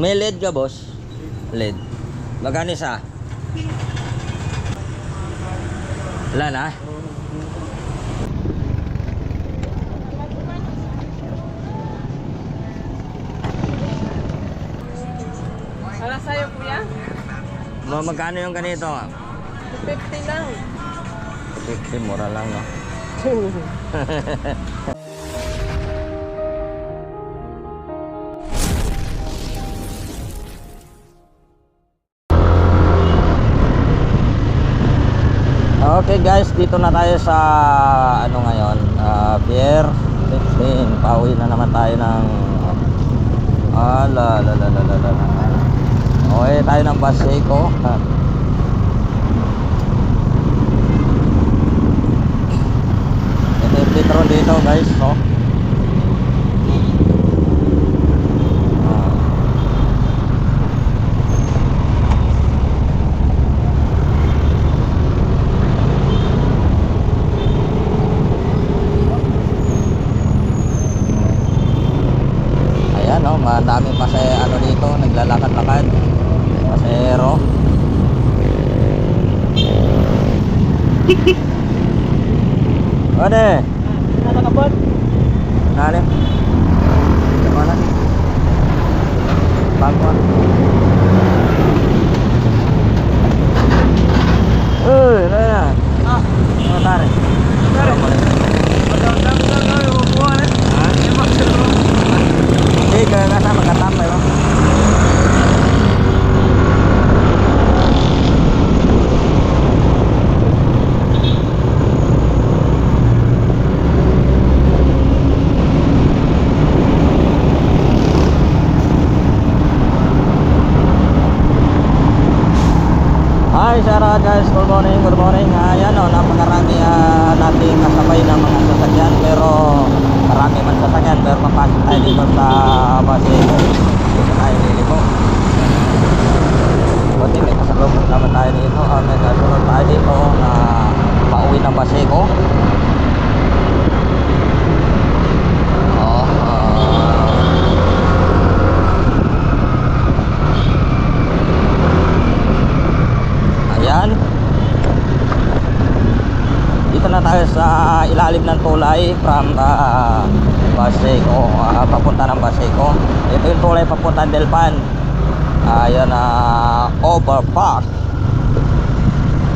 May LED ka, boss? LED. Magkano isa? Wala na? Para sa'yo, kuya? Ma- Magkano yung ganito? 50 lang. 50, mura lang, no? Okay guys, dito na tayo sa ano ngayon, uh, Pier 15. Pauwi na naman tayo ng ala la la la la la. Okay, tayo ng Baseco. Ito yung petro dito guys, no? Ah. Ayan, no? Madaming pase ano dito, naglalakad-lakad. Pasero. Ode, Nakakabot? Nani? Mana? Bangkuan. Eh, Nana. Ah, Ano tare? Tare. Ano boleh? madam-dam lang tayo. Buwan eh. Ha? Hindi, kaya nga sa magkatambay mo. Sarah guys. Good morning, good morning. Ayan o, napakarami uh, nating kasabay ng mga sasakyan. Pero marami man sasakyan. Pero papasok tayo dito sa Basego. Dito tayo liliko. Buti may kasalubong naman tayo dito. Uh, may kasunod tayo dito na pauwi ng Basego. Oh, ah, Ayan. Dito na tayo sa ilalim ng tulay from uh, Baseco, uh, papunta ng Baseco. Tulay papunta Delpan. Ayan na overpass.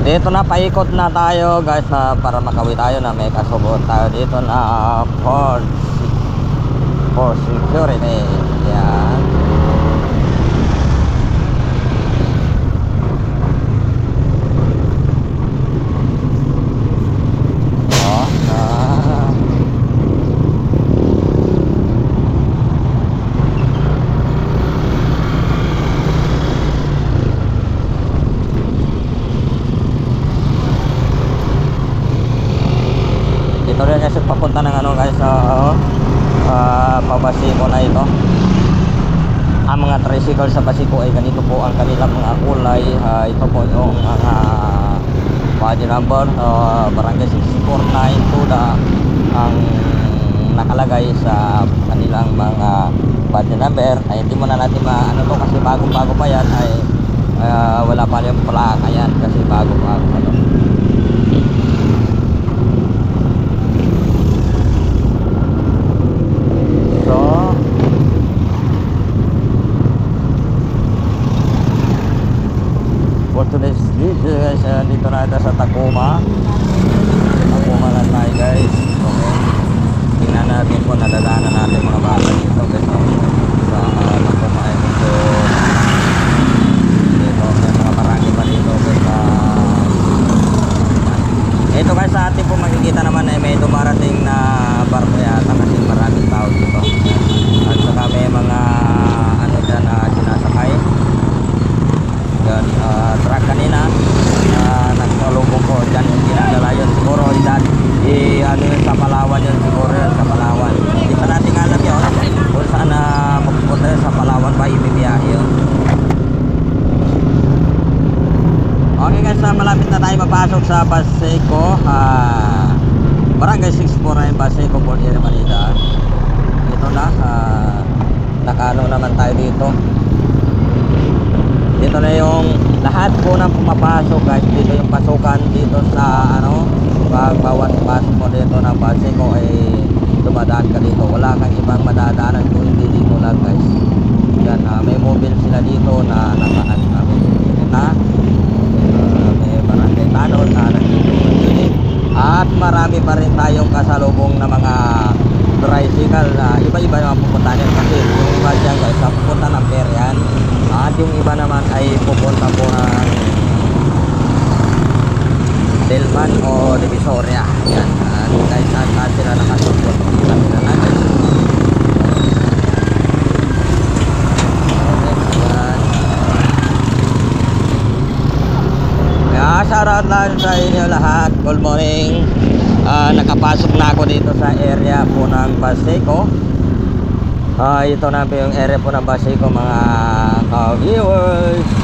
Dito na paikot na tayo guys na para makawi tayo na may kasubot tayo dito na for, for security. Yan. Oh, ah. Dito rin kasi papunta ng ano guys sa uh, pabasiko na ito. Ang mga tricycle sa Basico ay ganito po ang kanilang mga kulay. Ah, ito po yung mga body number uh, barangay 6492 na ang nakalagay sa kanilang mga body number. Ay hindi mo na natin maano to kasi bagong bago pa yan. Ay ah, wala pa yung plaka yan kasi bago bago pa to so for today's video guys uh, dito na ito sa Tacoma. Tacoma na tayo guys. Okay. Tingnan natin kung nadadaanan natin mga bata dito guys no? sa uh, Tacoma ay medyo dito may mga marami pa dito guys uh, ito guys sa atin po makikita naman ay may dumarating na barko yata kasi maraming tao dito. At saka may mga ano dyan na sinasakay. Yan, uh, truck kanina. uh, ginadala yun siguro dyan i ano yun sa Palawan yun. Siguro yun sa Palawan. Hindi pa natin alam yun. Kung saan na magpupunta yun sa Palawan ba ibibiyahe yun. Okay guys na malapit na tayo mapasok sa Paseco uh, Barangay 64 Paseco Bordiere Manila. Ito na uh, nakano naman tayo dito. Ito na yung lahat po ng pumapasok guys. Dito yung pasukan dito sa ano, pag bawat pasok mo dito ng Paseco ay dumadaan ka dito. Wala kang ibang madadaanan kung hindi dito lang guys. Yan, ah, may mobile sila dito na nakaan kami. Na, uh, may barangay tanod na nandito. At marami pa rin tayong kasalubong na mga tricycle na iba-iba naman pupunta niyan kasi yung iba dyan guys sa pupunta ng Perian at yung iba naman ay pupunta po ng Delman o Divisoria yan at guys saan saan sila nakasupot kita nila na guys Okay, yan. Kaya shoutout lang sa inyo lahat. Good morning. Ah, nakapasok na ako dito sa area po ng Paseco. Ah, ito na po yung area po ng Paseco mga ka-viewers.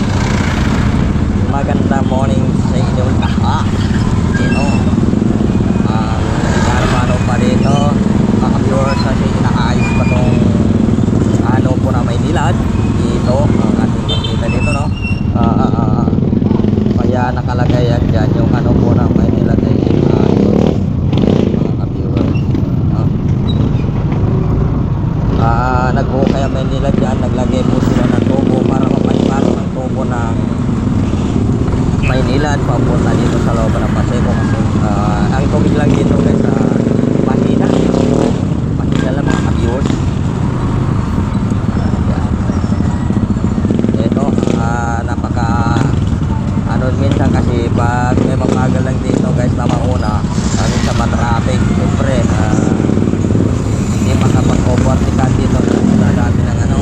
Magandang morning sa inyo lahat. Ito. Ah, paano pa dito. Mga viewers kasi inaayos pa tong ano po na may nilad. Dito. Ang ating makita dito no. Ah, ah, ah. Kaya nakalagay yan dyan yung ano po na may nilagay uh, mga ka-viewers. No? Ah, nagbuo kaya may nila dyan, naglagay po sila ng tubo para mapaliparan ng tubo ng Maynila at papunta dito sa loob ng Paseco kasi ah, ang tubig lang dito guys sa mahina. Mahina lang mga ka-viewers. Ito, ah, napaka ano minsan kasi pag may magmagal lang dito guys na mauna ano sa matraffic siyempre ah, hindi makapag-overtikan dito sa dati ng ano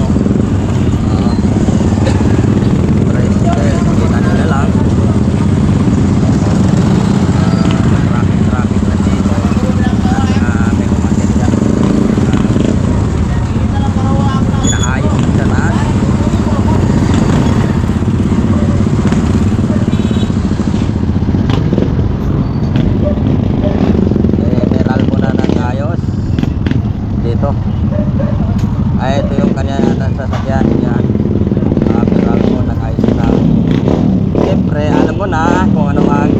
uh, tricycle kita nila lang Ah, traffic traffic lang dito at ah, may kumasin dyan pinaayos sa taas General mo na nag-ayos dito. Ay, ito yung kanya nata sasakyan yan. Uh, General mo nag-ayos na. Siyempre, alam mo na kung ano ang.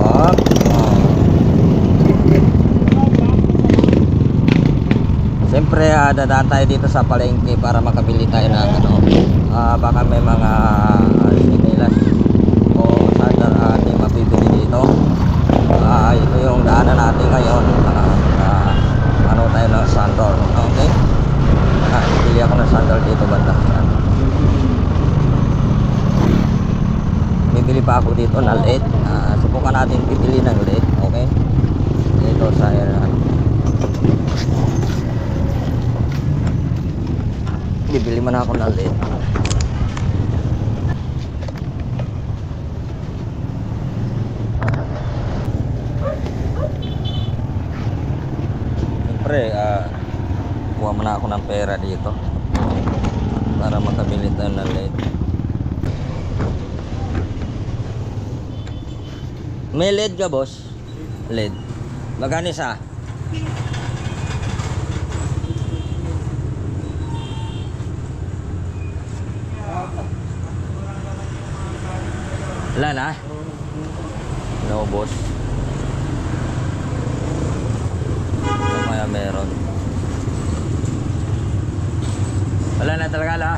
Oh, oh. Siyempre, ah, dadaan tayo dito sa palengke para makabili tayo ng ano, ah, baka may mga uh, sinilas o sandal uh, ating mabibili dito. Ah, ito yung daanan natin ngayon. Ah, ah, ano tayo ng sandal. Okay? Ah, bili ako ng sandal dito banda. Yan. Bibili pa ako dito ng LED. Ah, subukan natin bibili ng LED. Okay? Dito sa ano, bibili man ako ng LED. Siyempre, ah, kuha muna ako ng pera dito para makabili tayo ng LED. May LED ka, boss? LED. Magkano isa? Wala na? No, boss. Ano kaya meron? Wala na talaga la.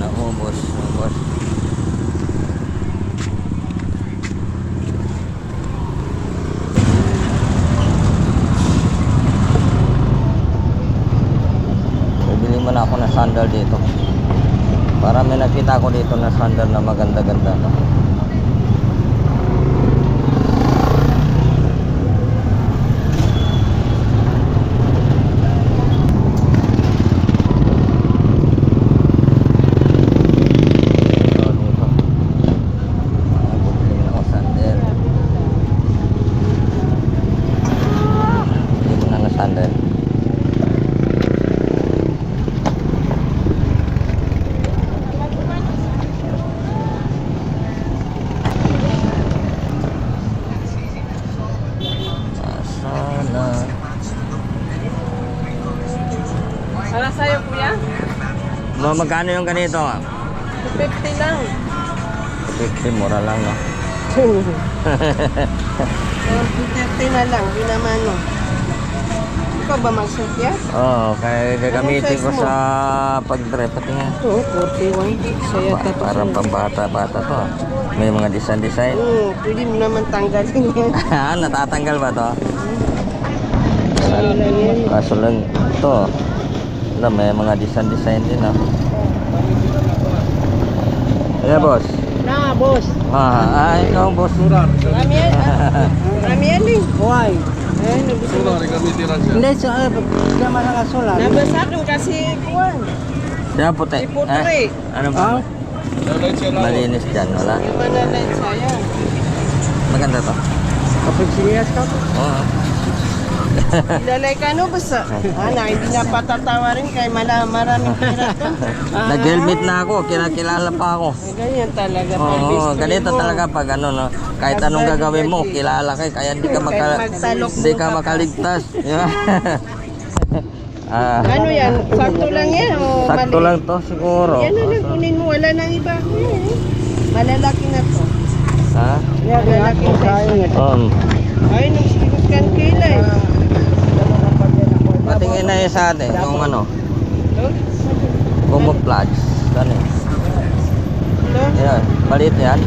No, boss. No, boss. Bibili mo na ako ng sandal dito. Para may nakita ko dito na sandal na maganda-ganda. No? Ito, dito. Ay, bumili na ako sandal. Bili ko na ng sandal. na. Para sa'yo, kuya? Ma- Magkano yung ganito? 50 lang. 50, mura lang, no? Oh, 50 na lang, di naman no. Ikaw ba magsuot yan? Oo, kaya gagamitin ko sa pag-drive. Pati nga. Oo, 41. Saya Pa- parang pambata-bata to. ah. May mga design-design. Oo, pwede mo naman tanggalin yan. Ah, natatanggal ba to? Kaso lang, ito. Wala, may mga design-design din, ah. Yeah, boss. Na, boss. Ah, ah, ikaw, boss. Yan eh. Why? Eh, nabasa mo. Hindi, so, uh, kama na ka solar. Nabasa ko kasi kuwan. Siya puti. Si puti. Eh, ano ba? Ah? Malinis dyan, wala. Yung manalay sayang. Maganda to. Kapag sinilas ka, Oo. Ilalay ka no, basta. Ana, hindi na patatawa rin kay mala, maraming pera to. Nag-helmet na ako, kinakilala pa ako. Ganyan talaga. pag Oo, history ganito mo. talaga pag ano no, kahit anong gagawin mo, kilala ka, kaya hindi ka maka Kahit magsalok hindi ka ka pa. makaligtas. Yeah. ah, Ano yan? Sakto lang yan o sakto mali? lang to siguro. Yan na lang, kunin mo. Wala nang iba. Yan, eh. Malalaki na to. Ha? Malalaki size. Um, Ay, nung sikot kan kilay. patingin na yun sa atin, yung ano, camouflage. Ano yun? Ito? Yan, balit yan.